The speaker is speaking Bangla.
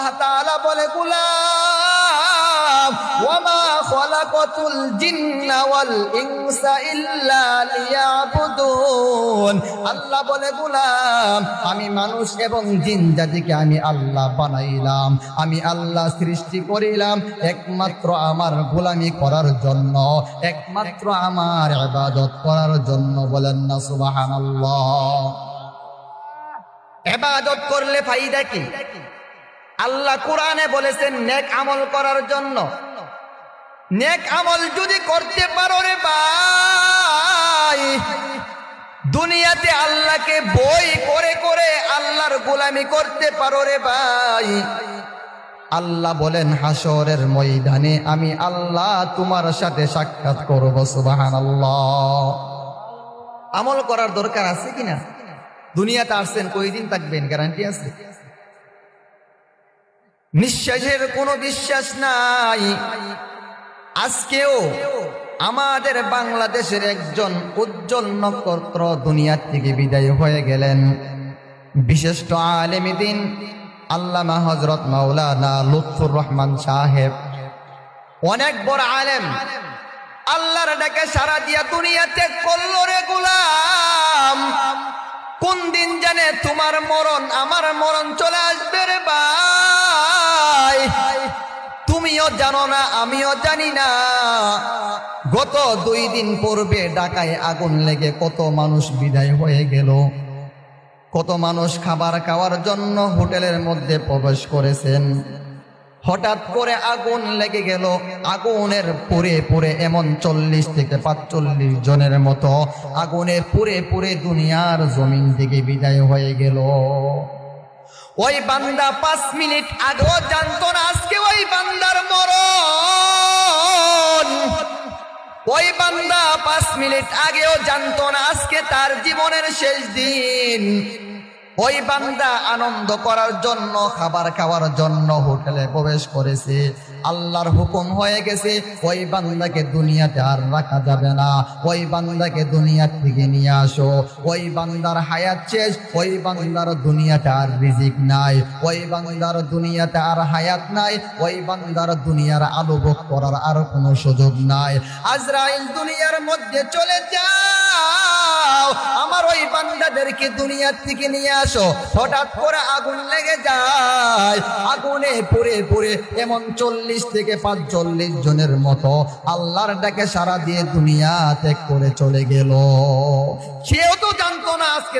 আল্লাহ তাআলা বলে ইল্লা আল্লাহ বলে, গুলাম, আমি মানুষ এবং জিন জাতিকে আমি আল্লাহ বানাইলাম, আমি আল্লাহ সৃষ্টি করিলাম, একমাত্র আমার গোলামি করার জন্য, একমাত্র আমার ইবাদত করার জন্য বলেন না, সুবহানাল্লাহ। এবাদত করলে ফায়দা কি? আল্লাহ কোরআনে বলেছেন, নেক আমল করার জন্য। নেক আমল যদি করতে পারো রে ভাই, দুনিয়াতে আল্লাহকে বই করে করে আল্লাহর গোলামি করতে পারো রে ভাই। আল্লাহ বলেন হাসরের ময়দানে আমি আল্লাহ তোমার সাথে সাক্ষাৎ করব, সুবহানাল্লাহ। আমল করার দরকার আছে কিনা? দুনিয়াতে আসছেন, কয়দিন থাকবেন? গ্যারান্টি আছে? নিঃশ্বাসের কোনো বিশ্বাস নাই। আজকেও আমাদের বাংলাদেশের একজন উজ্জ্বল নক্ষত্র দুনিয়ার থেকে বিদায় হয়ে গেলেন। বিশিষ্ট আলেমিদিন আল্লামা হজরত মাওলানা লুৎফুর রহমান সাহেব। অনেক বড় আলেম। আল্লাহর ডাকে সারা দিয়া দুনিয়াতে করল রে গুলাম। কোন দিন জানে তোমার মরণ, আমার মরণ চলে জানো না, আমিও জানি না। গত দুই দিন পূর্বে ডাকায় আগুন লেগে কত মানুষ বিদায় হয়ে গেল। কত মানুষ খাবার খাওয়ার জন্য হোটেলের মধ্যে প্রবেশ করেছেন। হঠাৎ করে আগুন লেগে গেল। আগুনের পুরে পুরে এমন চল্লিশ থেকে পাঁচচল্লিশ জনের মতো আগুনে পুরে পুরে দুনিয়ার জমিন থেকে বিদায় হয়ে গেল। ওই বান্দা পাঁচ মিনিট আগেও জানতো না পাঁচ মিনিট আগেও জানতো না আজকে তার জীবনের শেষ দিন। ওই বান্দা আনন্দ করার জন্য, খাবার খাওয়ার জন্য হোটেলে প্রবেশ করেছে। আল্লাহর হুকুম হয়ে গেছে, ওই বান্দাকে দুনিয়াতে আর রাখা যাবে না। ওই বান্দাকে দুনিয়ার থেকে নিয়ে আসো। ওই বান্দার হায়াত শেষ, ওই বান্দার দুনিয়াতে আর রিজিক নাই। ওই বান্দার দুনিয়াতে আর হায়াত নাই, ওই বান্দার দুনিয়ার আলো ভোগ করার আর কোনো সুযোগ নাই। আজরাইল দুনিয়ার মধ্যে চলে যাও, আমার ওই বান্দাদেরকে দুনিয়ার থেকে নিয়ে আসো। হঠাৎ করে আগুন লেগে যায়। আগুনে পুড়ে পুড়ে এমন চল্লিশ থেকে পাঁচচল্লিশ জনের মতো আল্লাহর ডাকে সারা দিয়ে দুনিয়া ত্যাগ করে চলে গেল। সেও তো জানতো না আজকে